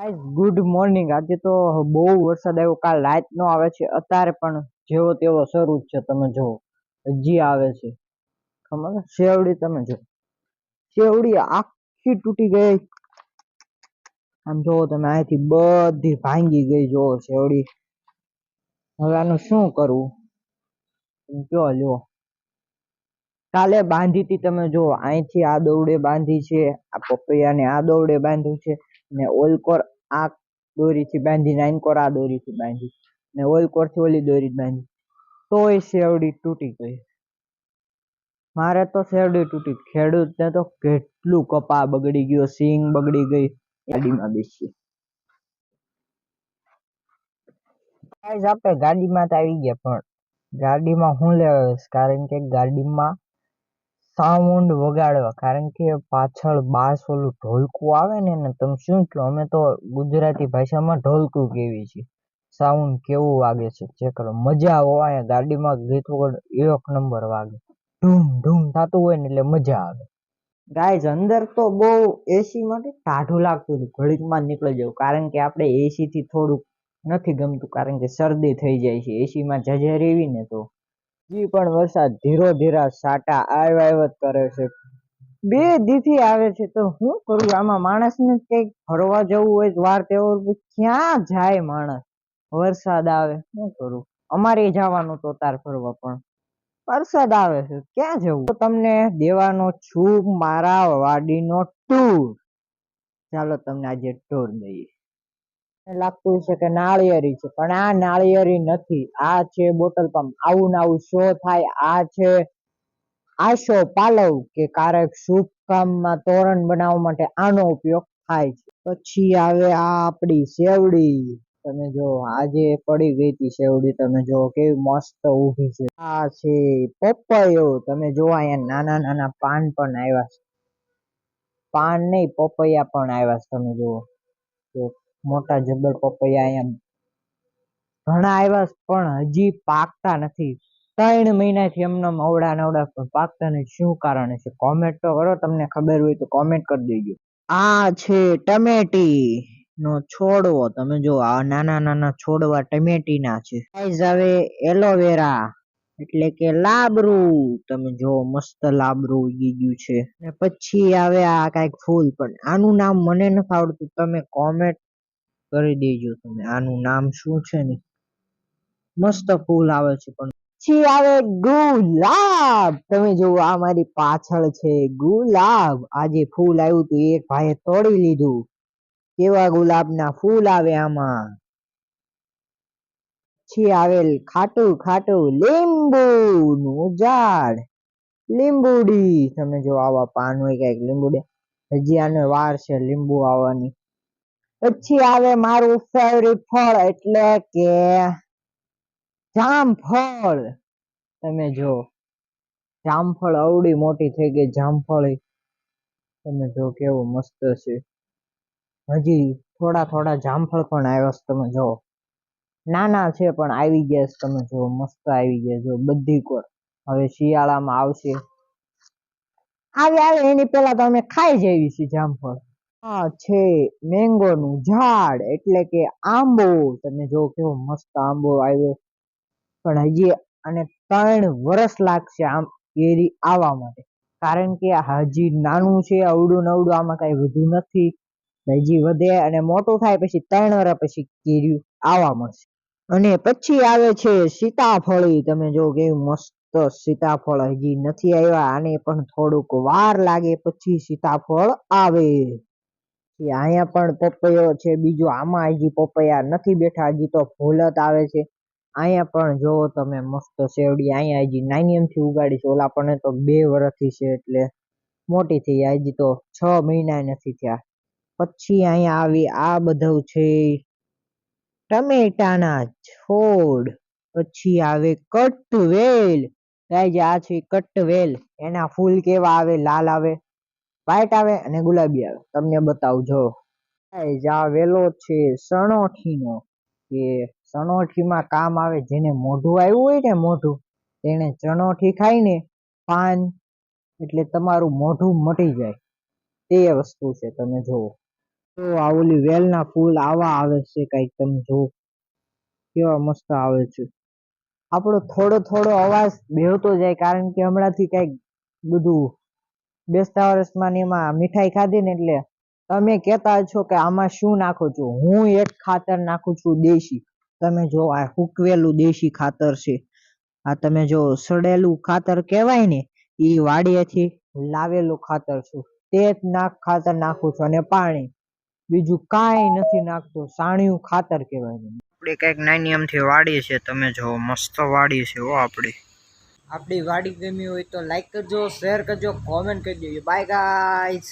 Guys good morning આજે તો બહુ વરસાદ આવ્યો. કાલ રાત નો આવે છે. અત્યારે પણ જેવો તેવો શરૂ છે. તમે જુઓ. હજી આવે છે. ખબર? શેવડી તમે જો શેવડી આખી તૂટી ગઈ. આમ જુઓ તમે, અહીંથી બધી ભાંગી ગઈ. જુઓ શેવડી. હવે આનું શું કરવું? જો લ્યો કાલે બાંધી હતી તમે જો અહીંથી આ દોરડે બાંધી છે. આ પપૈયાને આ દોવડે બાંધ્યું છે. ને ઓલ કોર આ દોરીથી બાંધી નાનકોર આ દોરીથી બાંધી, ને ઓલ કોરથી ઓલી દોરી બાંધી. તોય શેવડી તૂટી ગઈ. મારે તો શેરડી તૂટી ખેડૂતને તો કેટલું કપા બગડી ગયો, સિંગ બગડી ગઈ, ગાડીમાં બેસી. આપણે ગાડીમાં તો આવી ગયા પણ, ગાડીમાં હું લેવા કારણ કે ગાડીમાં સાઉન્ડ વગાડવા. કારણ કે પાછળ બાસ ઓલું ઢોલકું આવે ને એને, તમે શું કહો? અમે તો ગુજરાતી ભાષામાં ઢોલકું કહેવી છીએ સાઉન્ડ કેવું વાગે છે? ચેક કરો. મજા હોય ગાડીમાં ગીત વગર એક નંબર વાગે. ધૂમ ધૂમ થતું હોય ને એટલે મજા આવે. ગાઈઝ, અંદર તો બહુ એસી માટે ટાઢું લાગતું હતું. ઘડીકમાં જ નીકળી જવું કારણ કે આપણે એસી થી થોડુંક નથી ગમતું. કારણ કે શરદી થઈ જાય છે. એસીમાં જજે રેવી ને તો. હજી પણ વરસાદ ધીરો ધીરા સાટા આવ આવ કરે છે. બે દીથી આવે છે, તો શું કરું? આમાં માણસને કંઈક ફરવા જવું હોય, વાર તેવો ક્યાં જાય માણસ? વરસાદ આવે શું કરું? અમારે જવાનું તો તાર ફરવા પણ. વરસાદ આવે છે, ક્યાં જવું? તમને દેવાનો છું મારા વાડીનો ટૂર ચાલો તમને આજે ટૂર દઈએ. લાગતું હશે કે નાળિયેરી છે. પણ આ નાળિયેરી નથી. આ છે બોટલ પંપ. આવું આવું શો થાય. આ છે આશો પાલવ કે કારક શુભ કામમાં તોરણ બનાવવા માટે આનો ઉપયોગ થાય છે. પછી આવે આ આપણી સેવડી તમે જો, આજે પડી ગઈ હતી સેવડી તમે જો કેવી મસ્ત ઊભી છે. આ છે પપૈયો. તમે જો અહીંયા નાના નાના પાન પણ આવ્યા છે. પાન નહીં, પપૈયા પણ આવ્યા છે. તમે જુઓ. મોટા જબર પપૈયા એમ. ઘણા આવ્યા પણ હજી પાકતા નથી. ત્રણ મહિનાથી એમને અવડા નવડા પણ પાકતા નથી. શું કારણ છે કોમેન્ટ તો કરો, તમને ખબર હોય તો કોમેન્ટ કરી દેજો. આ છે ટમેટી નો છોડવો. તમે જો, આ નાના નાના છોડવા ટમેટીના છે. સાઈઝ હવે એલોવેરા એટલે કે લાબરું. તમે જો, મસ્ત લાબરું ઉગી ગયું છે. ને પછી આવે આ કંઈક ફૂલ પણ. આનું નામ મને નથી આવડતું. તમે કોમેન્ટ કરી દેજો તમે. આનું નામ શું છે ને? મસ્ત ફૂલ આવે છે પણ. પછી આવે ગુલાબ. તમે જુઓ, આ મારી પાછળ છે ગુલાબ. આજે ફૂલ આવ્યું હતું એક ભાઈએ તોડી લીધું. કેવા ગુલાબના ફૂલ આવે આમાં? પછી આવેલ ખાટું ખાટું. લીંબુ નું ઝાડ. લીંબુડી. તમે જો આવા પાન હોય કંઈક લીંબુડી. હજી આને વાર છે લીંબુ આવવાની. પછી આવે મારું ફેવરિટ ફળ એટલે કે જામફળ. તમે જો જામફળ અવડી મોટી થઈ ગઈ, જામફળ તમે જો કેવું મસ્ત છે. હજી થોડા થોડા જામફળ પણ આવ્યા છે તમે જો નાના છે પણ આવી ગયા છે તમે જો મસ્ત આવી ગયા જો બધી કોર. હવે શિયાળામાં આવશે. આવે આવે, એની પહેલા તો અમે ખાઈ જઈએ છીએ જામફળ. આ છે મેંગો નું ઝાડ, એટલે કે આંબો. તમે જો કેવો મસ્ત આંબો આવ્યો. પણ હજી અને ત્રણ વર્ષ લાગશે આમ કેરી આવવા માટે. કારણ કે હજી નાનું છે અવડું નવડું આમાં કઈ વધુ નથી. હજી વધે અને મોટું થાય પછી ત્રણ વર્ષ પછી કેરીયું આવવા મળશે. અને પછી આવે છે સીતાફળી. તમે જો કેવું મસ્ત સીતાફળ હજી નથી આવ્યા. આને પણ થોડુંક વાર લાગે પછી સીતાફળ આવે. પછી અહીંયા પણ પપૈયો છે, બીજું આમાં હજી પપૈયા નથી બેઠા, હજી તો ફૂલ આવે છે. અહીંયા પણ જોવો તમે મસ્ત શેરડી અહીંયા હજી નાની એમથી ઉગાડી છે ઓલા પણ તો બે વર્ષથી છે એટલે મોટી થઈ હજી તો છ મહિના નથી થયા. પછી અહીંયા આવી, આ બધું છે ટમેટાના છોડ, પછી આવે કટવેલ ગાઈઝ, આ છે કટવેલ એના ફૂલ કેવા આવે, લાલ આવે. વ્હાઈટ આવે અને ગુલાબી આવે. તમને બતાવું જો, વેલો છે. સણોઠીનો. કે સણોઠીમાં કામ આવે, જેને મોઢું આવ્યું હોય ને મોઢું તેને ચણોઠી ખાઈને પાન, એટલે તમારું મોઢું મટી જાય. તે વસ્તુ છે, તમે જુઓ. તો આ ઓલી વેલના ફૂલ આવા આવે છે કંઈક, તમે જો કેવા મસ્ત આવે છે. આપણો થોડો થોડો અવાજ બેહતો જાય, કારણ કે હમણાંથી કંઈક બધું બેસતા વર્ષમાં એમાં મીઠાઈ ખાધી ને એટલે તમે કહેતા છો કે આમાં શું નાખો છો? હું એક ખાતર નાખું છું દેશી. તમે જો આ હુકવેલું દેશી ખાતર છે. આ તમે જો સડેલું ખાતર કહેવાય ને, એ વાડીએથી લાવેલું ખાતર છે. તે જ નાખ, ખાતર નાખું છું અને પાણી. બીજું કાંઈ નથી નાખતો. સાણિયું ખાતર કહેવાય આપણી કંઈક નાની એમથી વાડી છે. તમે જો મસ્ત વાડી છે હો આપણી. આપણી વાડી ગમી હોય તો લાઈક કરજો શેર કરજો કોમેન્ટ કરી દેજો બાય ગાઈઝ